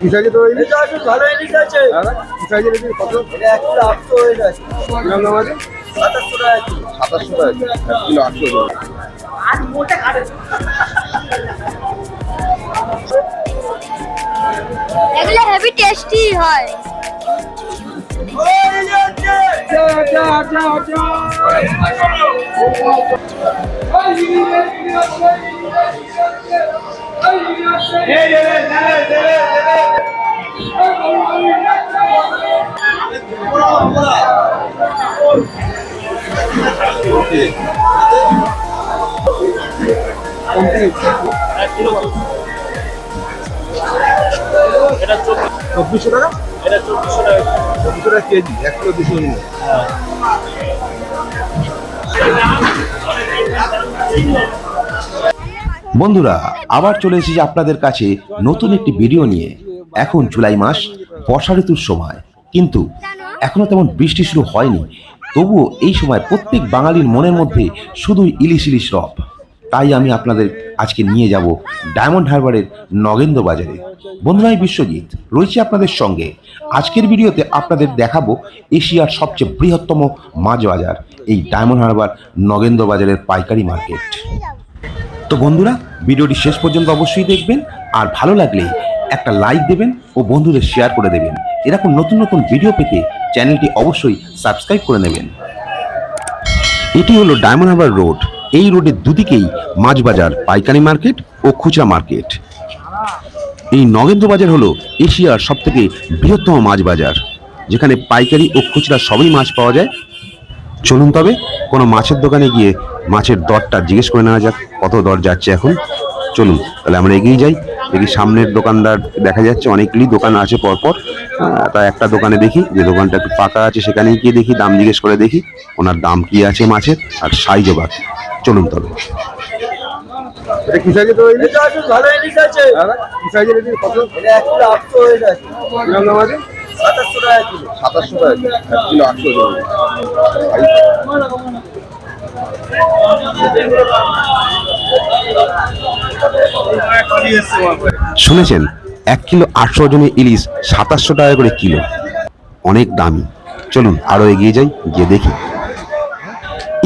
কি সাইজে তো ইলিশ আছে ভালো ইলিশ আছে কি সাইজের ইলিশ কত এটা এক কিলো আটশো হয়ে যাচ্ছে কিরম দাম আছে সাতাশশো টাকা কিলো সাতাশশো টাকা কিলো আটশো টাকা আর মোটা কাটে এগুলো হেভি টেস্টি হয় চব্বিশশো টাকা? এটা চব্বিশশো টাকা। চব্বিশশো টাকা কেজি এক কিলো দুশো বন্ধুরা, আবার চলে এসেছি আপনাদের কাছে নতুন একটি ভিডিও নিয়ে। এখন জুলাই মাস, বর্ষা ঋতুর সময়। কিন্তু এখনও তেমন বৃষ্টি শুরু হয়নি। তবুও এই সময় প্রত্যেক বাঙালির মনের মধ্যে শুধুই ইলিশ ইলিশ রব। তাই আমি আপনাদের আজকে নিয়ে যাব ডায়মন্ড হারবারের নগেন্দ্র বাজারে। বন্ধুরা বিশ্বজিৎ। রয়েছে আপনাদের সঙ্গে। আজকের ভিডিওতে আপনাদের দেখাবো এশিয়ার সবচেয়ে বৃহত্তম মাছ বাজার, এই ডায়মন্ড হারবার নগেন্দ্র বাজারের পাইকারি মার্কেট তো বন্ধুরা, ভিডিওটি শেষ পর্যন্ত অবশ্যই দেখবেন। আর ভালো লাগলে একটা লাইক দেবেন ও বন্ধুদের শেয়ার করে দেবেন। এরকম নতুন নতুন ভিডিও পেতে চ্যানেলটি অবশ্যই সাবস্ক্রাইব করে নেবেন। এটি হলো ডায়মন্ড হারবার রোড এই রোডের দুদিকেই মাছ বাজার পাইকারি মার্কেট ও খুচরা মার্কেট এই নগেন্দ্র বাজার হলো এশিয়ার সবথেকে বৃহত্তম মাছ বাজার যেখানে পাইকারি ও খুচরা সবই মাছ পাওয়া যায়। চলুন তবে কোনো মাছের দোকানে গিয়ে মাছের দরটা জিজ্ঞেস করে নেওয়া যাক কত দর যাচ্ছে এখন। চলুন তাহলে আমরা এগিয়ে যাই। দেখি সামনের দোকানদার দেখা যাচ্ছে অনেকগুলি দোকান আছে পরপর। তা একটা দোকানে দেখি যে দোকানটা একটু ফাঁকা আছে সেখানে গিয়ে দেখি দাম জিজ্ঞেস করে দেখি ওনার দাম কি আছে মাছের আর সাইজও বাকি চলুন তবে সাতাশশো টাকা কিলো। সাতাশশো টাকা কিলো আটশো শুনেছেন, এক কিলো আটশো ওজনের ইলিশ সাতাশশো টাকা করে কিলো। অনেক দামি। চলুন আরও এগিয়ে যাই, গিয়ে দেখি।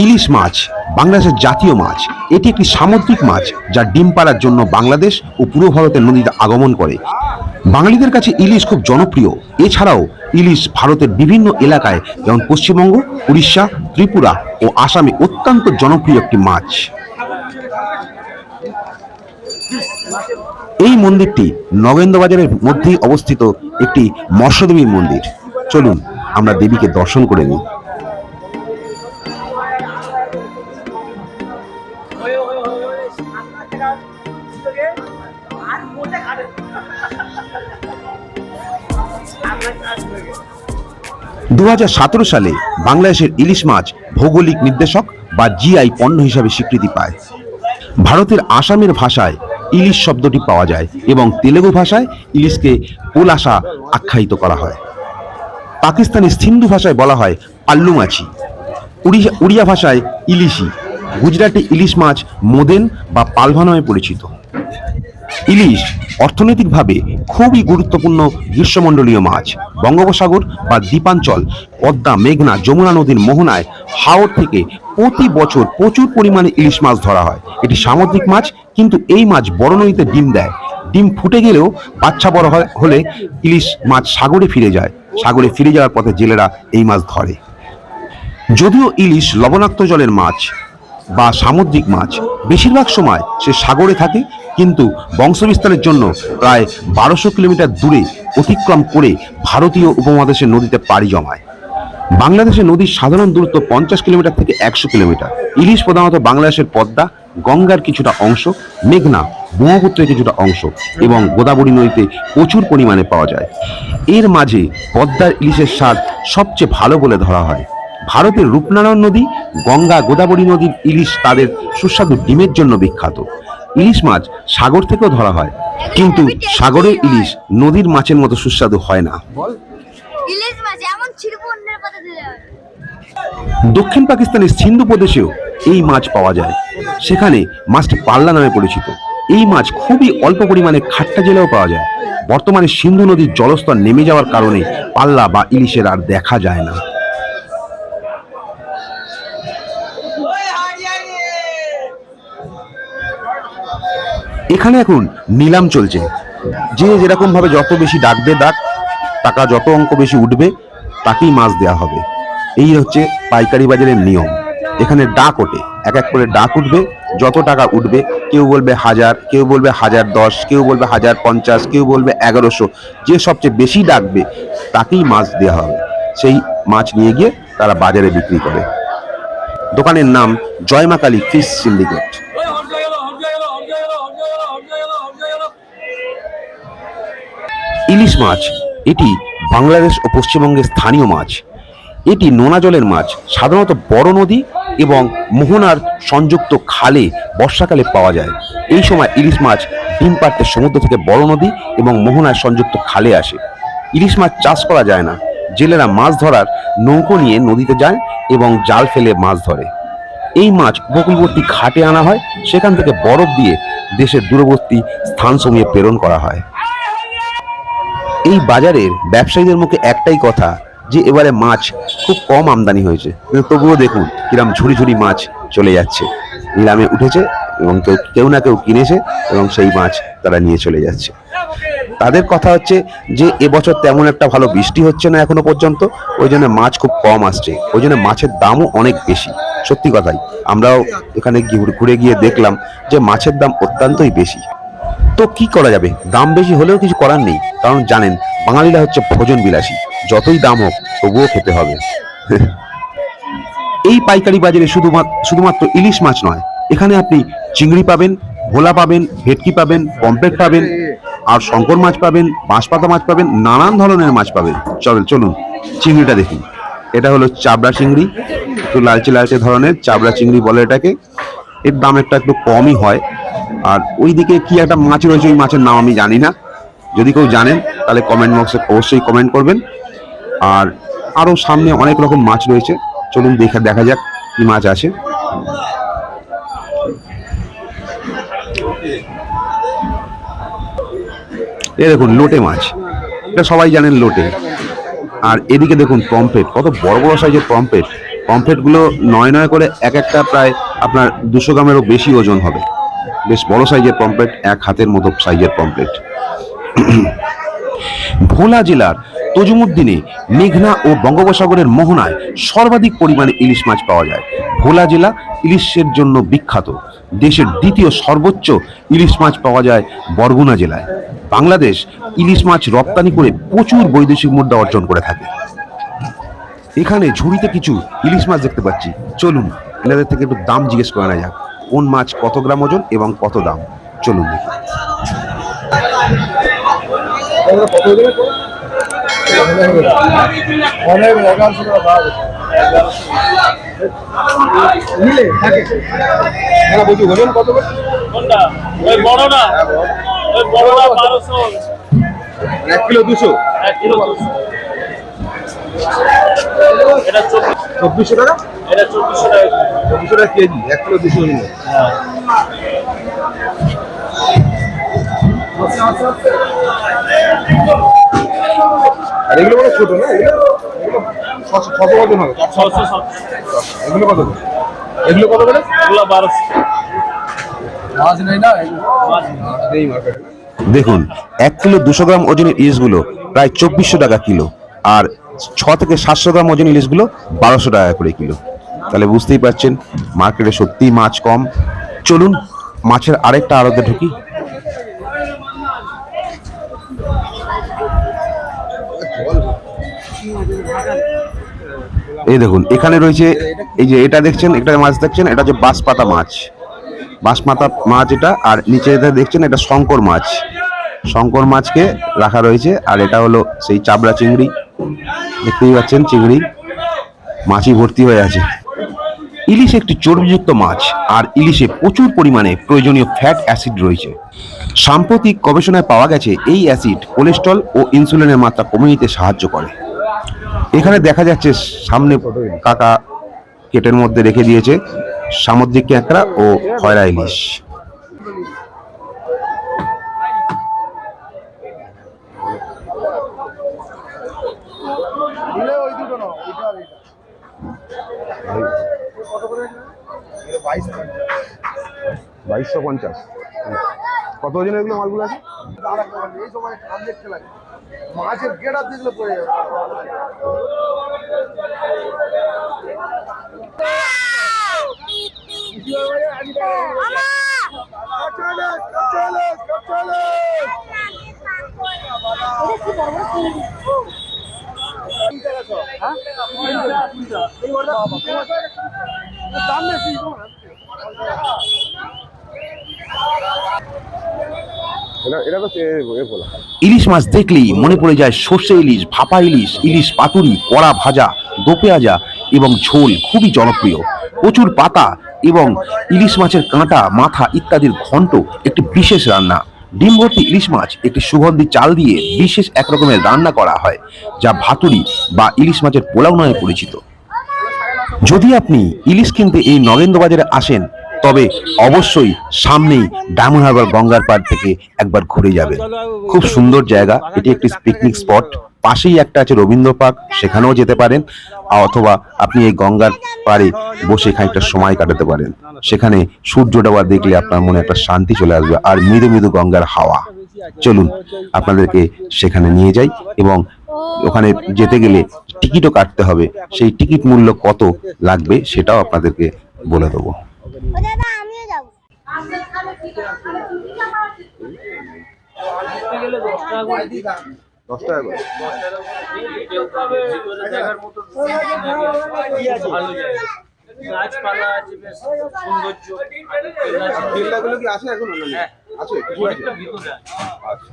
ইলিশ মাছ, বাংলাদেশের জাতীয় মাছ, এটি একটি সামুদ্রিক মাছ যা ডিম পাড়ার জন্য বাংলাদেশ ও পূর্ব ভারতের নদীতে আগমন করে। বাঙালিদের কাছে ইলিশ খুব জনপ্রিয়। এছাড়াও ইলিশ ভারতের বিভিন্ন এলাকায়, যেমন পশ্চিমবঙ্গ, উড়িষ্যা, ত্রিপুরা ও আসামে অত্যন্ত জনপ্রিয় একটি মাছ। এই মন্দিরটি নগেন্দ্র বাজারের মধ্যেই অবস্থিত একটি মৎস্যদেবীর মন্দির। চলুন, আমরা দেবীকে দর্শন করে নিই। দু হাজার সতেরো সালে বাংলাদেশের ইলিশ মাছ ভৌগোলিক নির্দেশক বা জিআই পণ্য হিসাবে স্বীকৃতি পায়। ভারতের আসামের ভাষায় ইলিশ শব্দটি পাওয়া যায় এবং তেলেগু ভাষায় ইলিশকে পোলাশা আখ্যায়িত করা হয়। পাকিস্তানি সিন্ধু ভাষায় বলা হয় পাল্লু মাছি উড়িয়া উড়িয়া ভাষায় ইলিশি। গুজরাটে ইলিশ মাছ মোদেন বা পালভা নামে পরিচিত। ইলিশ অর্থনৈতিকভাবে খুবই গুরুত্বপূর্ণ গ্রীষ্মমণ্ডলীয় মাছ। বঙ্গোপসাগর বা দ্বীপাঞ্চল, পদ্মা, মেঘনা, যমুনা নদীর মোহনায় হাওড় থেকে প্রতি বছর প্রচুর পরিমাণে ইলিশ মাছ ধরা হয়। এটি সামুদ্রিক মাছ, কিন্তু এই মাছ বড় নদীতে ডিম দেয়। ডিম ফুটে গেলেও বাচ্চা বড় হয় হলে ইলিশ মাছ সাগরে ফিরে যায়। সাগরে ফিরে যাওয়ার পথে জেলেরা এই মাছ ধরে। যদিও ইলিশ লবণাক্ত জলের মাছ বা সামুদ্রিক মাছ, বেশিরভাগ সময় সে সাগরে থাকে কিন্তু বংশবিস্তারের জন্য প্রায় বারোশো কিলোমিটার দূরে অতিক্রম করে ভারতীয় উপমহাদেশের নদীতে পাড়ি জমায়। বাংলাদেশের নদীর সাধারণ দূরত্ব পঞ্চাশ কিলোমিটার থেকে একশো কিলোমিটার। ইলিশ প্রধানত বাংলাদেশের পদ্মা, গঙ্গার কিছুটা অংশ, মেঘনা, ব্রহ্মপুত্রের কিছুটা অংশ এবং গোদাবরী নদীতে প্রচুর পরিমাণে পাওয়া যায়। এর মাঝে পদ্মার ইলিশের স্বাদ সবচেয়ে ভালো বলে ধরা হয়। ভারতের রূপনারায়ণ নদী গঙ্গা গোদাবরী নদীর ইলিশ তাদের সুস্বাদু ডিমের জন্য বিখ্যাত। ইলিশ মাছ সাগর থেকেও ধরা হয়। কিন্তু সাগরের ইলিশ নদীর মাছের মতো সুস্বাদু হয় না। দক্ষিণ পাকিস্তানের সিন্ধু প্রদেশেও এই মাছ পাওয়া যায়। সেখানে মাছটি পাল্লা নামে পরিচিত। এই মাছ খুবই অল্প পরিমাণে খাট্টা জেলেও পাওয়া যায়। বর্তমানে সিন্ধু নদীর জলস্তর নেমে যাওয়ার কারণে পাল্লা বা ইলিশের আর দেখা যায় না। এখানে এখন নিলাম চলছে। যে যেরকম ভাবে যত বেশি ডাকবে ডাক, টাকা যত অঙ্ক বেশি উঠবে, তাকেই মাছ দেওয়া হবে। এই হচ্ছে পাইকারি বাজারের নিয়ম। এখানে ডাক ওঠে। এক এক করে ডাক উঠবে, যত টাকা উঠবে, কেউ বলবে হাজার, কেউ বলবে হাজার দশ, কেউ বলবে হাজার পঞ্চাশ, কেউ বলবে এগারোশো, যে সবচেয়ে বেশি ডাকবে, তাকেই মাছ দেওয়া হবে। সেই মাছ নিয়ে গিয়ে তারা বাজারে বিক্রি করে। দোকানের নাম জয়মা কালী ফিশ সিন্ডিকেট। ইলিশ মাছ, এটি বাংলাদেশ ও পশ্চিমবঙ্গের স্থানীয় মাছ। এটি নোনা জলের মাছ, সাধারণত বড় নদী এবং মোহনার সংযুক্ত খালে বর্ষাকালে পাওয়া যায়। এই সময় ইলিশ মাছ ডিম পাড়তে সমুদ্র থেকে বড় নদী এবং মোহনার সংযুক্ত খালে আসে। ইলিশ মাছ চাষ করা যায় না। জেলেরা মাছ ধরার নৌকো নিয়ে নদীতে যায় এবং জাল ফেলে মাছ ধরে। এই মাছ উপকূলবর্তী ঘাটে আনা হয়। সেখান থেকে বরফ দিয়ে দেশের দূরবর্তী স্থানসমূহে প্রেরণ করা হয়। এই বাজারের ব্যবসায়ীদের মুখে একটাই কথা, যে এবারে মাছ খুব কম আমদানি হয়েছে। কিন্তু তবুও দেখুন কিরম ঝুড়ি ঝুড়ি মাছ চলে যাচ্ছে। নিলামে উঠেছে এবং কেউ কেউ না কেউ কিনেছে এবং সেই মাছ তারা নিয়ে চলে যাচ্ছে। তাদের কথা হচ্ছে যে এবছর তেমন একটা ভালো বৃষ্টি হচ্ছে না এখনও পর্যন্ত, ওই জন্য মাছ খুব কম আসছে। ওই জন্য মাছের দামও অনেক বেশি। সত্যি কথাই, আমরাও এখানে ঘুরে- ঘুরে গিয়ে দেখলাম যে মাছের দাম অত্যন্তই বেশি। তো কি করা যাবে? দাম বেশি হলেও কিছু করার নেই। কারণ জানেন, বাঙালিরা হচ্ছে ভোজন বিলাসী যতই দাম হোক, তবুও খেতে হবে। এই পাইকারি বাজারে শুধুমাত্র শুধুমাত্র ইলিশ মাছ নয়। এখানে আপনি চিংড়ি পাবেন, ভোলা পাবেন, ভেটকি পাবেন পম্পলেট পাবেন, আর শঙ্কর মাছ পাবেন, বাঁশপাতা মাছ পাবেন, নানান ধরনের মাছ পাবেন। চল চলুন, চিংড়িটা দেখুন এটা হলো চাবড়া চিংড়ি। একটু লালচে লালচে ধরনের চাবড়া চিংড়ি বলে এটাকে। এর দাম একটা একটু কমই হয়। আর ওই দিকে কি একটা মাছ রয়েছে, ওই মাছের নাম আমি জানি না। যদি কেউ জানেন, তাহলে কমেন্ট বক্সে অবশ্যই কমেন্ট করবেন। আর আরও সামনে অনেক রকম মাছ রয়েছে। চলুন দেখা দেখা যাক কি মাছ আছে। এ দেখুন, লোটে মাছ। এটা সবাই জানেন লোটে। আর এদিকে দেখুন পম্পেট কত বড় বড় সাইজের পম্পেট পম্পলেটগুলো নয় নয় করে এক একটা প্রায় আপনার দুশো গ্রামেরও বেশি ওজন হবে। বেশ বড় সাইজের পম্পলেট এক হাতের মতো সাইজের পম্পলেট ভোলা জেলার তজুমুদ্দিনে মেঘনা ও বঙ্গোপসাগরের মোহনায় সর্বাধিক পরিমাণে ইলিশ মাছ পাওয়া যায়। ভোলা জেলা ইলিশের জন্য বিখ্যাত। দেশের দ্বিতীয় সর্বোচ্চ ইলিশ মাছ পাওয়া যায় বরগুনা জেলায়। বাংলাদেশ ইলিশ মাছ রপ্তানি করে প্রচুর বৈদেশিক মুদ্রা অর্জন করে থাকে। এখানে ঝুড়িতে কিছু ইলিশ মাছ দেখতে পাচ্ছি। চলুন, এনাদের থেকে একটু দাম জিজ্ঞেস করে যাক। কোন মাছ কত গ্রাম ওজন এবং কত দাম? চলুন দেখি। হ্যাঁ এক কিলো দুশো। এক কিলো দুশো। এটা চব্বিশশো টাকা? এটা চব্বিশশো টাকা কেজি। চব্বিশশো টাকা কেজি এক কিলো দুশো নিলে। আর এগুলো বড় ছোট না? এগুলো ছশো ছশো ওজন হবে? ছশো এগুলো কত? এগুলো কত করে এগুলো বারোশো। মাছ নেই না? নেই মার্কেটে। দেখুন এক কিলো দুশো গ্রাম ওজনের ইলিশগুলো প্রায় চব্বিশশো টাকা কিলো। আর ছ থেকে সাতশো গ্রাম ওজন ইলিশগুলো বারোশো টাকা করে কিলো। তাহলে বুঝতেই পারছেন, মার্কেটে সত্যিই মাছ কম। চলুন, মাছের আরেকটা আড়তে ঢুকি। এই দেখুন, এখানে রয়েছে, এই যে এটা দেখছেন, এটা মাছ দেখছেন, এটা হচ্ছে বাঁশপাতা মাছ। বাঁশপাতা মাছ এটা, আর নিচে এটা দেখছেন, এটা শঙ্কর মাছ। শঙ্কর মাছকে রাখা রয়েছে, আর এটা হলো সেই চাবড়া চিংড়ি। দেখতেই পাচ্ছেন চিংড়ি। মাছই ভর্তি হয়ে আছে। ইলিশ একটি চর্বিযুক্ত মাছ, আর ইলিশে প্রচুর পরিমাণে প্রয়োজনীয় ফ্যাট অ্যাসিড রয়েছে। সাম্প্রতিক গবেষণায় পাওয়া গেছে, এই অ্যাসিড কোলেস্ট্রল ও ইনসুলিনের মাত্রা কমিয়ে দিতে সাহায্য করে। এখানে দেখা যাচ্ছে, সামনে কাকা কেটের মধ্যে রেখে দিয়েছে সামুদ্রিক ক্যাঁকড়া ও খয়রা ইলিশ। বাইশশো পঞ্চাশ। কত ওজন এগুলো মালগুলো আছে? মাছের গেড়া দেখলে পড়ে যাবে। এটা এটা তো এ- এ বলা ইলিশ মাছ দেখলেই মনে পড়ে যায় সর্ষে ইলিশ, ভাপা ইলিশ ইলিশ পাতুরি, কড়া ভাজা দোপেয়াজা এবং ঝোল খুবই জনপ্রিয়। প্রচুর পাতা এবং ইলিশ মাছের কাঁটা, মাথা ইত্যাদির ঘন্ট একটি বিশেষ রান্না। ডিম ভর্তি ইলিশ মাছ একটি সুগন্ধি চাল দিয়ে বিশেষ এক রকমের রান্না করা হয়, যা ভাতুরি বা ইলিশ মাছের পোলাও নামে পরিচিত। যদি আপনি ইলিশ কিনতে এই নগেন্দ্র বাজারে আসেন তবে অবশ্যই সামনেই ডায়মন্ড হারবার গঙ্গার পাড় থেকে একবার ঘুরে যাবেন। খুব সুন্দর জায়গা, এটি একটি পিকনিক স্পট পাশেই একটা আছে রবীন্দ্র পার্ক, সেখানেও যেতে পারেন, অথবা আপনি এই গঙ্গার পাড়ে বসে খানিকটা সময় কাটাতে পারেন। সেখানে সূর্য ডোবা দেখলে আপনার মনে একটা শান্তি চলে আসবে আর মৃদু মৃদু গঙ্গার হাওয়া। চলুন, আপনাদেরকে সেখানে নিয়ে যাই এবং ওখানে যেতে গেলে টিকিটও কাটতে হবে। সেই টিকিট মূল্য কত লাগবে সেটাও আপনাদেরকে বলে দেবো। দাদা আমিও যাব। দশ টাকা করে। দেখার মতো ভালো জায়গা গাছপালা আছে বেশ সৌন্দর্য কেল্লাগুলো কি আছে এখন হ্যাঁ। আছে কিছু আছে। আচ্ছা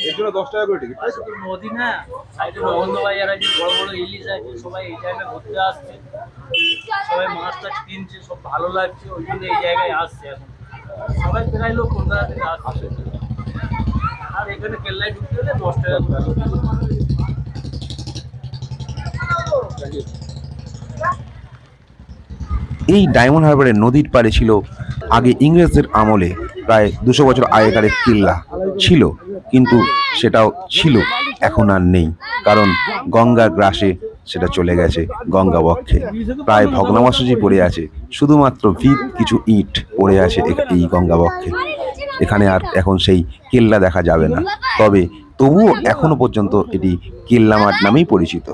এর জন্য দশ টাকা করে টিকিট। নদী না সাইডে বাজার আছে বড় বড় ইলিশ আছে সবাই এই জায়গায় ঘুরতে আসছে। সবাই মাছ টাছ কিনছে, সব ভালো লাগছে ওই জন্য এই জায়গায় আসছে এখন। সবাই থেকে আসছে। আর এখানে কেল্লায় ঢুকতে হলে দশ টাকা এই ডায়মন্ড হারবারের নদীর পাড়ে ছিল আগে ইংরেজদের আমলে প্রায় দুশো বছর আগেকার কিল্লা ছিল, কিন্তু সেটাও ছিল, এখন আর নেই। কারণ গঙ্গার গ্রাসে সেটা চলে গেছে গঙ্গা বক্ষে। প্রায় ভগ্নাবশেষই পড়ে আছে। শুধুমাত্র ভিত, কিছু ইট পড়ে আছে এই গঙ্গা বক্ষে। এখানে আর এখন সেই কেল্লা দেখা যাবে না। তবে তবুও এখনও পর্যন্ত এটি কেল্লা মাঠ নামেই পরিচিত।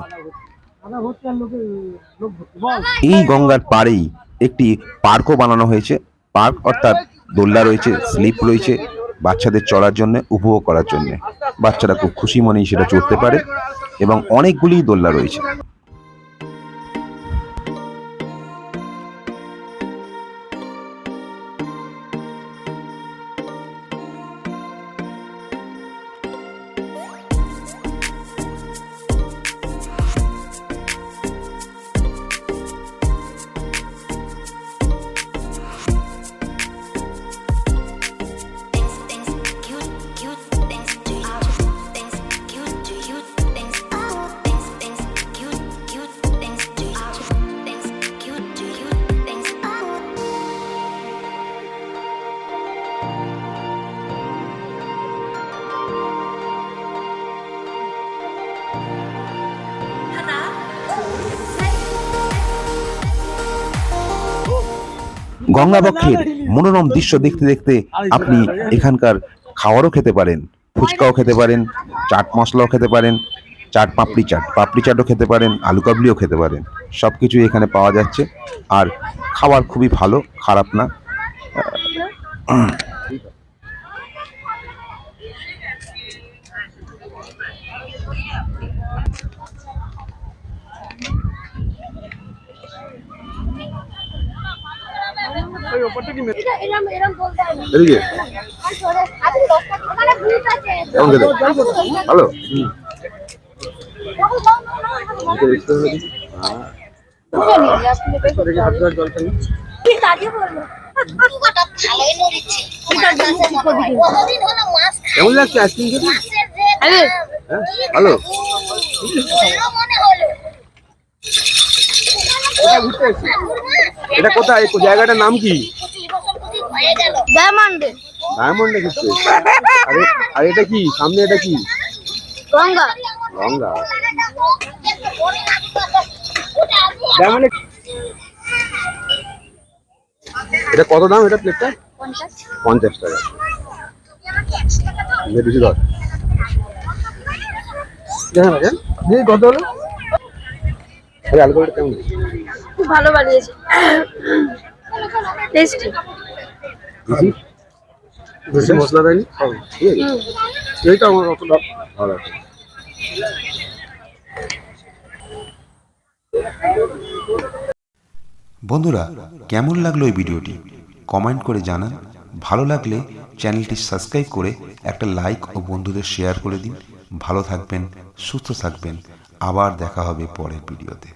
এই গঙ্গার পাড়েই একটি পার্কও বানানো হয়েছে। পার্ক অর্থাৎ দোলনা রয়েছে, স্লিপ রয়েছে বাচ্চাদের চড়ার জন্য, উপভোগ করার জন্য। বাচ্চারা খুব খুশি মনেই সেটা চড়তে পারে। এবং অনেকগুলি দোলনা রয়েছে। গঙ্গাবক্ষের মনোরম দৃশ্য দেখতে দেখতে আপনি এখানকার খাওয়ারও খেতে পারেন ফুচকাও খেতে পারেন চাট মশলাও খেতে পারেন চাট পাপড়ি চাট পাপড়ি চাটও খেতে পারেন আলু কাবলিও খেতে পারেন সব কিছুই এখানে পাওয়া যাচ্ছে আর খাবার খুবই ভালো খারাপ না এটা এরম এরম বলতে হবে এদিকে আর সরে আপনি দশটা ওখানে গ্রুপ আছে কেমন খেতে ভালো কি দাঁড়িয়ে বলব পোকাটা ভালোই নড়িচ্ছে তোমার কাছে মনে হয় কতদিন হলো মাছ খাই? কেমন লাগছে আইসক্রিম খেতে মাছের যে আরে, হ্যাঁ ভালো ভালো মনে হলো ঘুরতে এসেছি। এটা কোথায়? এই জায়গাটার নাম কি? হয়ে ডায়মন্ড। ডায়মন্ডে ঘুরতে আরে আর এটা কি? সামনে এটা কি? গঙ্গা। গঙ্গা। একটু এটা কত দাম এটা প্লেটটা পঞ্চাশ টাকা। বেশি দর। দেখেন দেখেন। দিয়ে কত হলো? আরে অ্যালকোহলটা কেমন খুব ভালো বানিয়েছে। টেস্টি বেশি মশলা দেয়নি? ঠিক আছে এইটা আমার অতটা ভালো বন্ধুরা কেমন লাগল এই ভিডিওটি? কমেন্ট করে জানান। ভালো লাগলে চ্যানেলটি সাবস্ক্রাইব করে একটা লাইক ও বন্ধুদের শেয়ার করে দিন। ভালো থাকবেন সুস্থ থাকবেন। আবার দেখা হবে পরের ভিডিওতে।